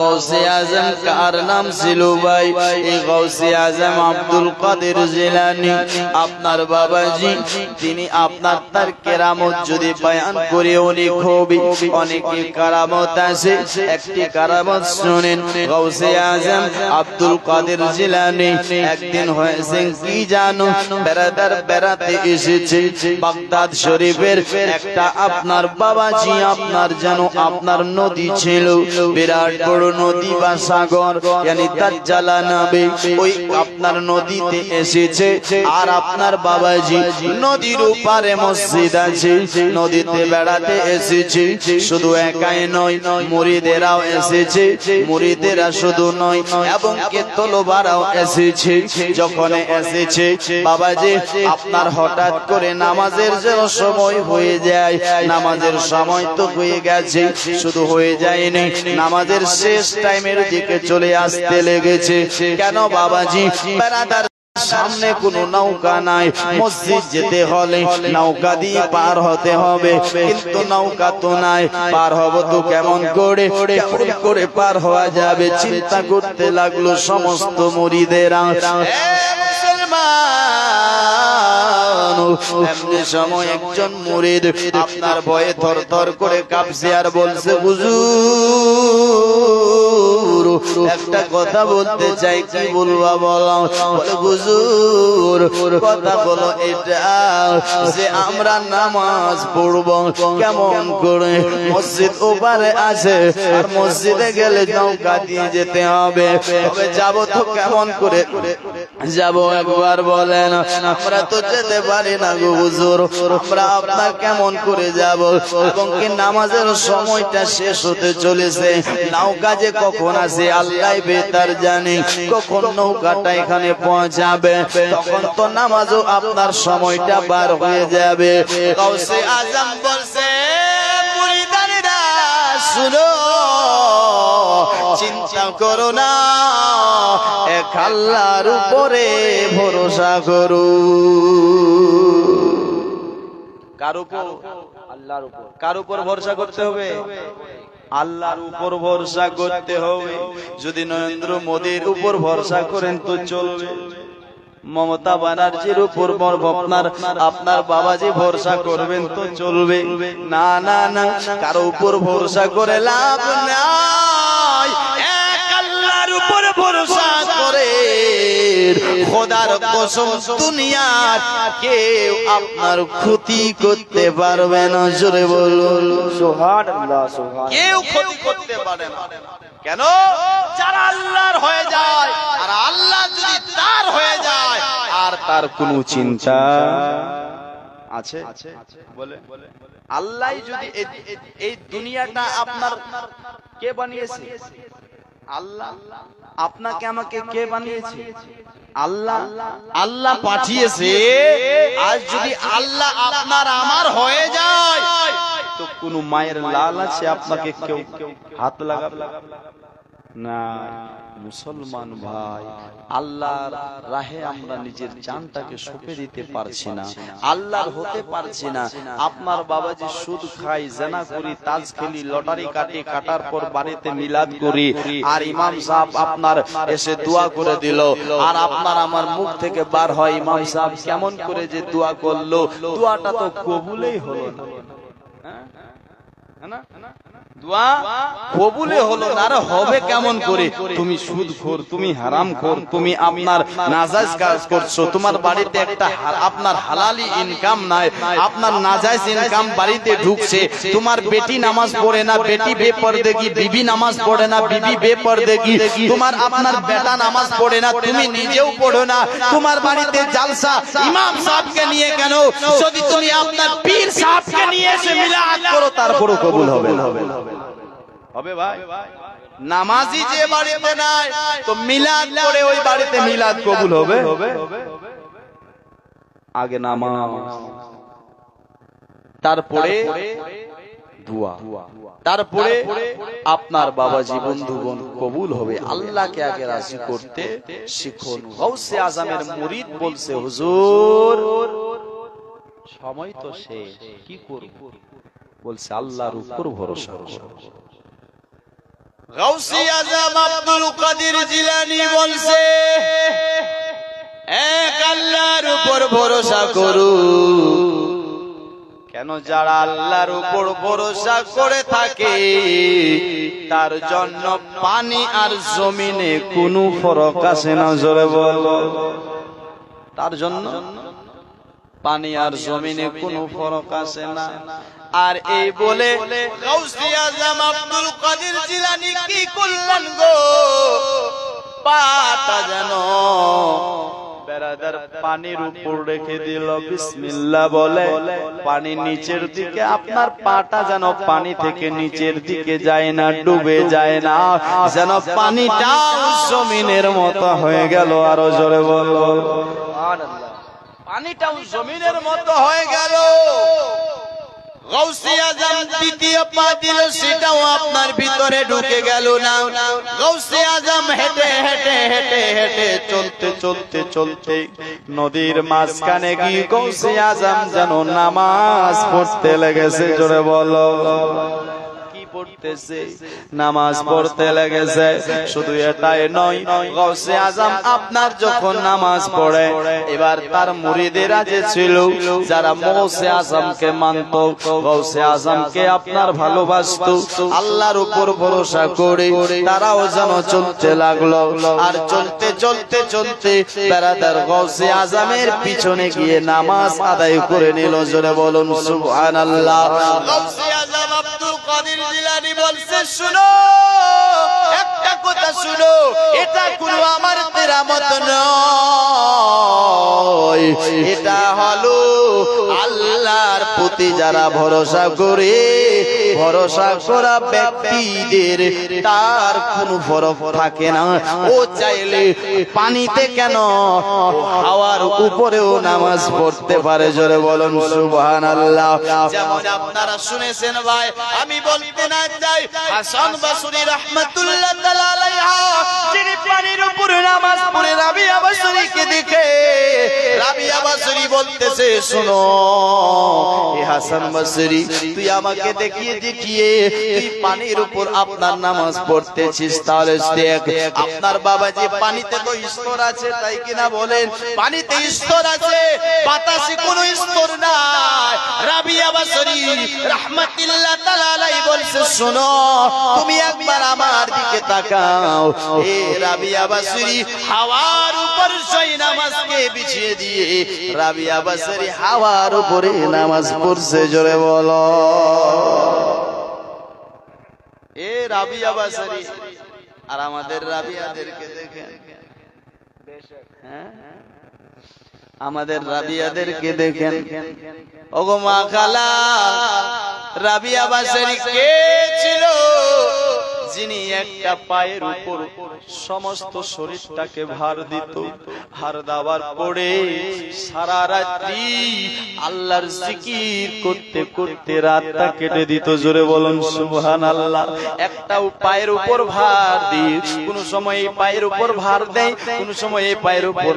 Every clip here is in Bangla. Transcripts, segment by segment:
গৌসে আজম কার নাম ছিল ভাই আজম আব্দুল কাদের জিলানি আপনার বাবাজি, তিনি আপনার তার যদি খুবই কারামত আছে। একটি কারামত আজম আব্দুল কাদের জিলানি একদিন হয়েছে কি জানো? বেড়াদার বেড়াতে এসেছে বাগদাদ শরীফের একটা আপনার বাবাজি, আপনার যেন আপনার নদী ছিল। বিরাট বড় নদী বা সাগর ওই আপনার নদীতে এসেছে। আর আপনার বাবাজি নদীর উপারে মসজিদ আছে, নদীতে বেড়াতে এসেছে। শুধু একাই নয় মুরিদেরাও এসেছে। মুরিদেরা শুধু নয়, এবং কে তলোবারাও এসেছে। যখন এসেছে, বাবাজি, আপনার হঠাৎ করে নামাজের যে সময় হয়ে যায়, নামাজের সময় তো হয়ে গেছে, শুধু হয়ে যায়নি, নামাজের শেষ টাইমের দিকে চলে আসতে লেগেছে। কেন বাবাজি? বেড়াদার সামনে কোনো নৌকা নাই। মসজিদ যেতে হলে নৌকা দিয়ে পার হতে হবে। কিন্তু নৌকা তো নাই। পার হব তো কেমন করে? করে পার হওয়া যাবে? চিন্তা করতে লাগল সমস্ত মরিদেরা। এমনি সময় একজন মুরিদ আপনার ভয়ে থর থর করে কাঁপছে আর বলছে হুজুর একটা কথা বলতে চাই, কি বলবা বলে? হুজুর, কথা বলো এটা, যে আমরা নামাজ পড়ব কেমন করে? মসজিদ ওপারে আছে, আর মসজিদে গেলে নৌকা দিয়ে যেতে হবে। তবে যাব তো কেমন করে? যাব একবার বলেন, আমরা তো যেতে পারি না গো হুজুর। আমরা আপনার কেমন করে যাব? এবং কি নামাজের সময়টা শেষ হতে চলেছে? নৌকা যে কখন আসে? আল্লাহ বেতার জানে কখন নৌকাটা এখানে পৌঁছাবে, তখন তো নামাজও আপনার সময়টা বার হয়ে যাবে। আজম বলছে মুরিদানেরা শুনো, চিন্তা করো না, এক আল্লাহর উপরে ভরসা করো। কার উপর? আল্লাহর উপর। কার উপর ভরসা করতে হবে? আল্লাহর উপর ভরসা করতে হবে। যদি নরেন্দ্র মোদীর উপর ভরসা করেন তো চলবে। মমতা ব্যানার্জির উপর আপনার আপনার বাবাজি ভরসা করবেন তো চলবে। না না না কারও উপর ভরসা করে লাভ নাই। এক আল্লাহর উপর ভরসা করে খোদার কসম দুনিয়ার কেউ আপনার ক্ষতি করতে পারবে না জোরে বলুন। সুবহানাল্লাহ সুবহান কেউ ক্ষতি করতে পারে না। কেন? যারা আল্লাহর হয়ে যায় আর আল্লাহ যদি তার হয়ে যায় আর তার কোনো চিন্তা আছে? বলে আল্লাহ যদি এই দুনিয়াটা আপনার কে বানিয়েছে? আল্লাহ আপনাকে আমাকে কে বানিয়েছে? আল্লাহ। আল্লাহ। পাঠিয়েছে। আজ যদি আল্লাহ আপনার আমার হয়ে যায় তো কোন মায়ের লাল আছে আপনাকে কেউ? হাত লাগাবে। না, মুসলমান ভাই, আল্লাহর রাহে আমরা নিজের জানটাকে সঁপে দিতে পারছি না, আল্লাহর হতে পারছি না। আপনার বাবাজি সুদ খাই জেনা করি, তাজ খেলি, লটারি কাটি, কাটার পর বাড়িতে মিলাদ করি। আর ইমাম সাহেব আপনার এসে দোয়া করে দিল। আর আপনার আমার মুখ থেকে বার হয়, ইমাম সাহেব কেমন করে যে দোয়া করল। দোয়াটা তো কবুলেই হলো না। হ্যাঁ? না? দোয়া বেটি নামাজ পড়ে না, বেটি বেপরদেগি, বিবি নামাজ পড়ে না, বিবি বেপরদেগি, তোমার আপনার বেটা নামাজ পড়ে না, তুমি নিজেও পড়ো না, তোমার বাড়িতে জালসা ইমাম সাহেবকে নিয়ে কেন? যদি তুমি আপনার পীর সাহেবকে নিয়ে তারপরও কবুল হবে না। হবে ভাই। নামাজি যে বাড়িতে নাই তো মিলাদ করে ওই বাড়িতে মিলাদ কবুল হবে? আগে নামাজ তারপরে দোয়া তারপরে আপনার বাবাজি বন্ধুগণ কবুল হবে। আল্লাহকে আগে রাজি করতে শিখুন। গৌসে আজমের মুরিদ বলছে হুজুর সময় তো শেষ। কি করব? বলছে আল্লাহর উপর ভরসা গাউসি আজম আব্দুল কাদের জিলানি বলছে, এক আল্লাহর উপর ভরসা করু। কেন যারা আল্লাহর উপর ভরসা করে থাকে, তার জন্য পানি আর জমিনে কোনো ফরক আছে না? জোরে বল। তার জন্য পানি আর জমিনে কোনো ফরক আছে না? আর এই বলে আব্দুল কাদের জিলানি কি করলেন গো? পাটা যেন বেড়াদার পানির উপর রেখে দিল। বিসমিল্লাহ বলে পানি নিচের দিকে আপনার পাটা যেন পানি থেকে নিচের দিকে যায় না ডুবে যায় না যেন পানিটা জমিনের মতো হয়ে গেল। আরও জোরে বল পানিটাও জমিনের মতো হয়ে গেল। দ্বিতীয় সেটাও আপনার ভিতরে ঢুকে গেল না। হেঁটে হেঁটে হেঁটে হেঁটে, চলতে চলতে নদীর মাঝখানে গিয়ে গৌসি আজম যেন নামাজ পড়তে লেগেছে? জোরে বলো। কি পড়তেছে নামাজ পড়তে লেগেছে। শুধু এটাই নয় গৌসে আজম আপনার যখন নামাজ পড়ে এবার তার মুরিদেরা যে ছিল যারা গৌসে আজমকে মানত গৌসে আজমকে আপনার ভালোবাসতো আল্লাহর উপর ভরসা করে তারাও যেন চলতে লাগল। আর চলতে চলতে চলতে বেড়াদার গৌসে আজমের পিছনে গিয়ে নামাজ আদায় করে নিল জোরে বলুন সুবহানাল্লাহ। গৌসে আজম আব্দুল কাদের জিলানী বলছে, শুনো, একটা কথা শুনো, এটা কোনো আমার তেরামত নয়। এটা হলো আল্লাহর প্রতি যারা ভরসা করে ভরসা করা ব্যক্তিদের তার কোনো ফরক থাকে না। ও চাইলে পানিতে কেন হাওয়ার উপরেও নামাজ পড়তে পারে? জোরে বলুন সুবহান আল্লাহ যেমন আপনারা শুনেছেন ভাই, আমি বলতে না চাই, হাসান বাসুরি রহমাতুল্লাহ তাআলা যিনি পানির উপরে নামাজ পড়ে রাবিয়া বাসুরিকে দেখে, রাবিয়া বাসুরি বলতেছে, শোনো, এ হাসান বাসুরি, তুই আমাকে দেখিয়ে দেখিয়ে তুই পানির উপর আপনার নামাজ পড়তেছিস, তাহলে দেখ, আপনার বাবা যে পানিতে তো আছে, তাই কিনা বলেন? পানিতে আছে, বাতাসে নাই। রাবিয়া বাসরি বলছে, শোনো, তুমি একবার আমার দিকে তাকাও। এ রাবিয়া বাসরি হাওয়ার উপর সেই নামাজকে বিছিয়ে দিয়ে রাবিয়া বাসরি হাওয়ার উপরে নামাজ পড়ছে, জোরে বলো। এ রাবিয়া বাসরি আর আমাদের রাবিয়াদেরকে দেখেন। হ্যাঁ? আমাদের রাবিয়াদেরকে দেখেন। ওগো মা খালা রাবিয়া বাসারি কে ছিল? যিনি একটা পায়ের উপর সমস্ত শরীরটাকে ভার দিত হার দাবার পড়ে সারা রাত্রি আল্লাহর জিকির করতে করতে রাতটা কেটে দিত। জোরে বলুন সুবহান আল্লাহ একটাও পায়ের উপর ভার দিয়ে, কোন সময় পায়ের উপর ভার দেয়, কোন সময় পায়ের উপর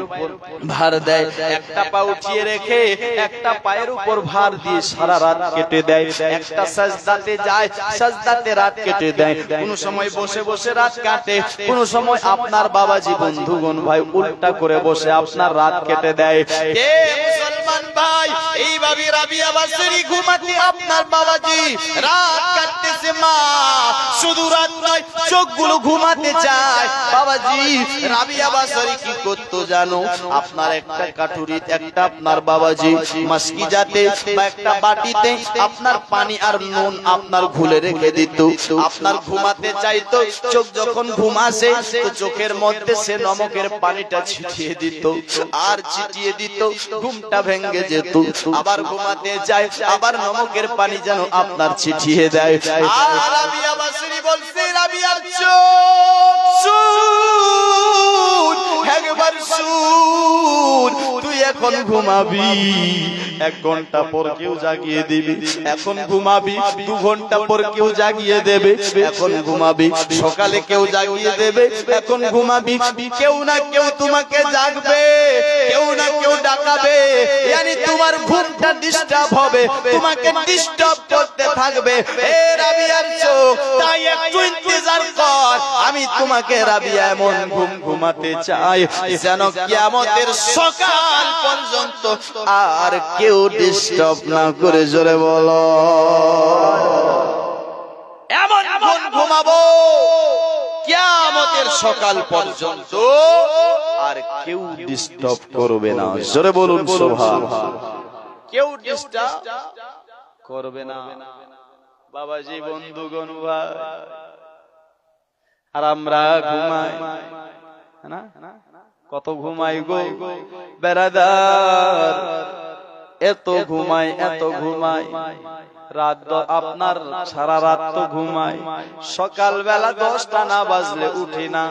ভার দেয়। একটা পা উঠিয়ে রেখে একটা পায়ের উপর ভার দিয়ে সারা রাত কেটে দেয়। একটা সাজদাতে যায়, সাজদাতে রাত কেটে দেয়। কোন সময় বসে বসে রাত কাটে। কোন সময় আপনার বাবাজি বন্ধু বন্ধুগণ ভাই, উল্টা করে বসে আপনার রাত কেটে দেয়। মুসলমান ভাই? এইভাবে রাবিয়া বাসরি ঘুমাতে আপনার বাবাজি, রাত কাটতেছে মা। শুধু রাত নয়, চোখগুলো ঘুমাতে চায়। বাবাজি রাবিয়া বাসরি কি করতো জানো? আপনার একটা কাটুরি একটা আপনার বাবাজি। মাসকি যাতে বা একটা বাটিতে আপনার পানি আর নুন আপনার ঘুলে রেখে দিত। আপনার ঘুমাতে চাইতো, চোখ যখন ঘুম আসে, তো চোখের মধ্যে সে নমকের পানিটা ছিটিয়ে দিত। আর ছিটিয়ে দিত, ঘুমটা ভেঙে যেত। আবার ঘুমাতে যায়, আবার নমকের পানি যেন আপনার ছিটিয়ে দেয়। আর রাবিয়া বাসরি বলছে রাবিয়ার চোখ একবার শুন, তুই এখন ঘুমাবি। এক ঘণ্টা পর কেউ জাগিয়ে দিবি। এখন ঘুমাবি, দু ঘণ্টা পর কেউ জাগিয়ে দেবে। এখন ঘুমাবি, সকালে কেউ জাগিয়ে দেবে। এখন ঘুমাবি, কেউ না কেউ তোমাকে জাগবে, কেউ না কেউ ডাকাবে। yani তোমার ঘুমটা ডিস্টার্ব হবে, তোমাকে ডিস্টার্ব করতে থাকবে। এ রাবিয়ার চোখ, তাই একটু ইন্তজার কর। আমি তোমাকে রাবিয়া এমন ঘুম ঘুমাতে চাই। যেন কিয়ামতের সকাল পর্যন্ত আর কেউ ডিস্টার্ব না করে, জোরে বলো। এমন ঘুম ঘুমাবো? কিয়ামতের সকাল পর্যন্ত আর কেউ ডিস্টার্ব করবে না। জোরে বলুন কেউ ডিস্টার্ব করবে না। বাবাজি বন্ধুগণ, ভাই। আর আমরা ঘুমাই না? কত ঘুমাই গো বেড়াদার এত ঘুমাই এত ঘুমাই। রাত আপনার সারা রাত তো ঘুমাই। সকাল বেলা দশটা না বাজলে উঠি না।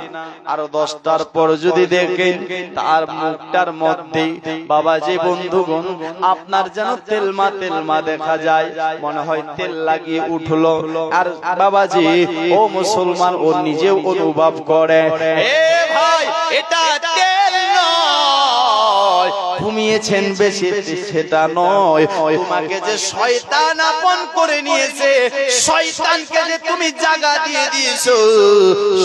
আরও দশটার পর যদি দেখেন তার মুখটার মধ্যে, বাবা বাবাজি বন্ধুগণ, আপনার যেন তেলমা তেলমা দেখা যায়। মনে হয় তেল লাগিয়ে উঠল। আর বাবাজি, ও মুসলমান, ও নিজেও অনুভব করে। এটা তেল নয়। ঘুমিয়েছেন বেশি, সেটা নয়। তোমাকে যে শয়তান আপন করে নিয়েছে, শয়তানকে যে তুমি জায়গা দিয়ে দিয়েছ,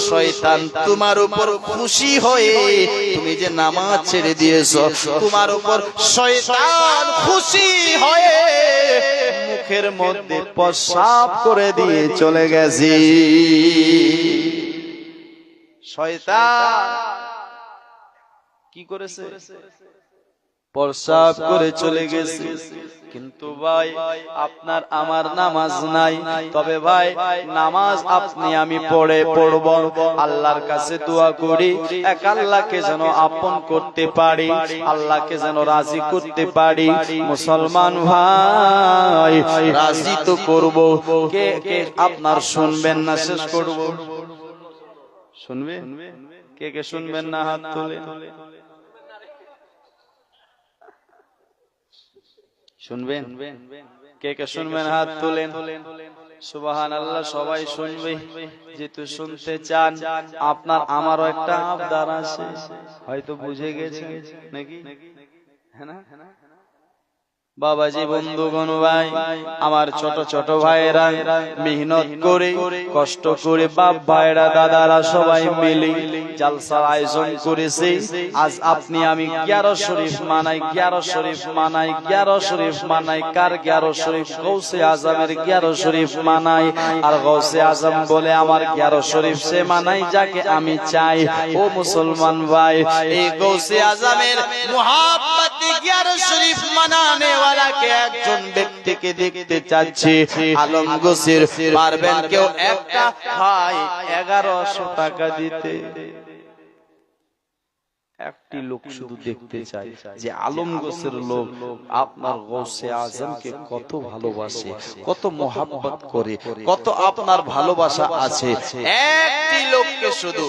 শয়তান তোমার উপর খুশি হয়ে তুমি যে নামাজ ছেড়ে দিয়েছ, তোমার উপর শয়তান খুশি হয়ে মুখের মধ্যে প্রসাব করে দিয়ে চলে গেছি। শয়তান কি করেছে? প্রসাব করে চলে গেছে। কিন্তু ভাই আপনার আমার নামাজ নাই। তবে ভাই নামাজ আপনি আমি পড়ে পড়ব। আল্লাহর কাছে দোয়া করি। এক আল্লাহকে যেন আপন করতে পারি। আল্লাহকে যেন রাজি করতে পারি। মুসলমান ভাই রাজি তো করব। কে কে আপনার শুনবেন না শেষ করব। শুনবে? কে কে শুনবেন না হাত তুলে? শুনবেন? কে কে শুনবেন? হাত তুলেন। সুবাহান আল্লাহ সবাই শুনবে যেহেতু শুনতে চান আপনার আমারও একটা আবদার আছে। হয়তো বুঝে গেছে নাকি? হ্যাঁ না? বাবাজি বন্ধুগণ ভাই, আমার ছোট ছোট ভাইয়েরা, মেহনত করে, কষ্ট করে বাপ ভাইরা দাদারা সবাই মিলে জালসার আয়োজন করেছে। আজ আপনি আমি গ্যারো শরীফ মানাই, গ্যারো শরীফ মানাই, গ্যারো শরীফ মানাই, কার গ্যারো শরীফ? গৌসে আজমের গ্যারো শরীফ মানাই, আর গৌসে আজম বলে আমার গ্যারো শরীফ সে মানাই, যাকে আমি চাই। ও মুসলমান ভাই, এই গৌসে আজমের মুহাব্বতে গ্যারো শরীফ মানানে একটা? লোক শুধু দেখতে চাই যে আলম গোসের লোক আপনার গৌসে আজমকে কত ভালোবাসে, কত মোহাব্বত করে, কত আপনার ভালোবাসা আছে। একটি লোককে শুধু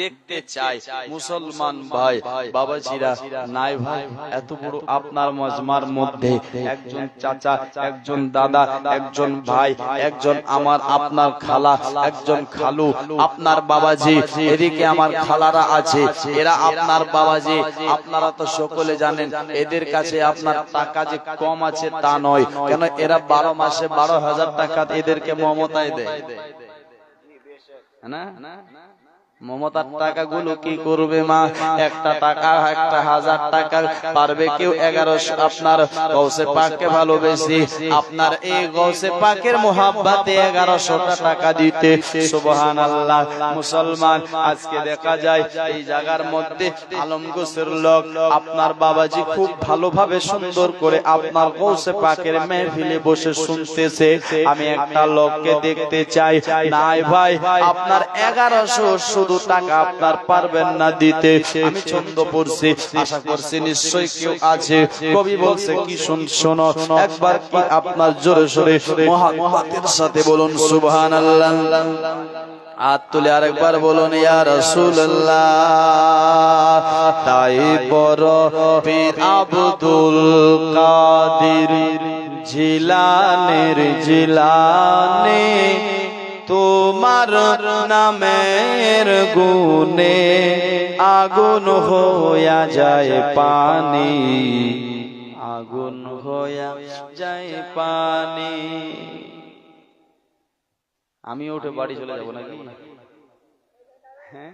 দেখতে চাই। মুসলমান ভাই বাবাজিরা নাই ভাই এত বড় আপনার মজমার মধ্যে একজন চাচা একজন দাদা একজন ভাই একজন আমার আপনার খালা একজন খালু। আপনার বাবাজি এদিকে আমার খালারা আছে এরা আপনার বাবাজি আপনারা তো সকলে জানেন এদের কাছে আপনার টাকা যে কম আছে তা নয়। কেন এরা বারো মাসে বারো হাজার টাকা এদেরকে মমতায় দেয়। না? মমতার টাকাগুলো কি করবে মা? একটা টাকা একটা হাজার টাকা পারবে কেউ এগারোশো আপনার গৌসে পাককে ভালোবেসি আপনার এই গৌসে পাকের মোহাব্বাতে এগারোশোটা টাকা দিতে। সুবহান আল্লাহ মুসলমান আজকে দেখা যায় এই জায়গার মধ্যে আলম গোসের লোক আপনার বাবাজি খুব ভালোভাবে সুন্দর করে আপনার গৌসে পাকের মেহফিলে বসে শুনতেছে। আমি একটা লোককে দেখতে চাই। নাই ভাই আপনার এগারোশো শুধু টাকা আপনার পারবেন না দিতে। আমি ছন্দ পড়ছি, আশা করছি কেউ আছে। কবি বলছে, কি শুন, শোনো। একবার কি আপনার জোরে সোরে মহাত্মাতের সাথে বলুন সুবহান হাত তুলে আরেকবার বলুন, ইয়া তাই বড় পীর আব্দুল জিলানের জিলানে তোমার নামের গুনে আগুন হইয়া যায় পানি। আগুন হইয়া যায় পানি। আমি উঠে বাড়ি চলে যাব নাকি? হ্যাঁ?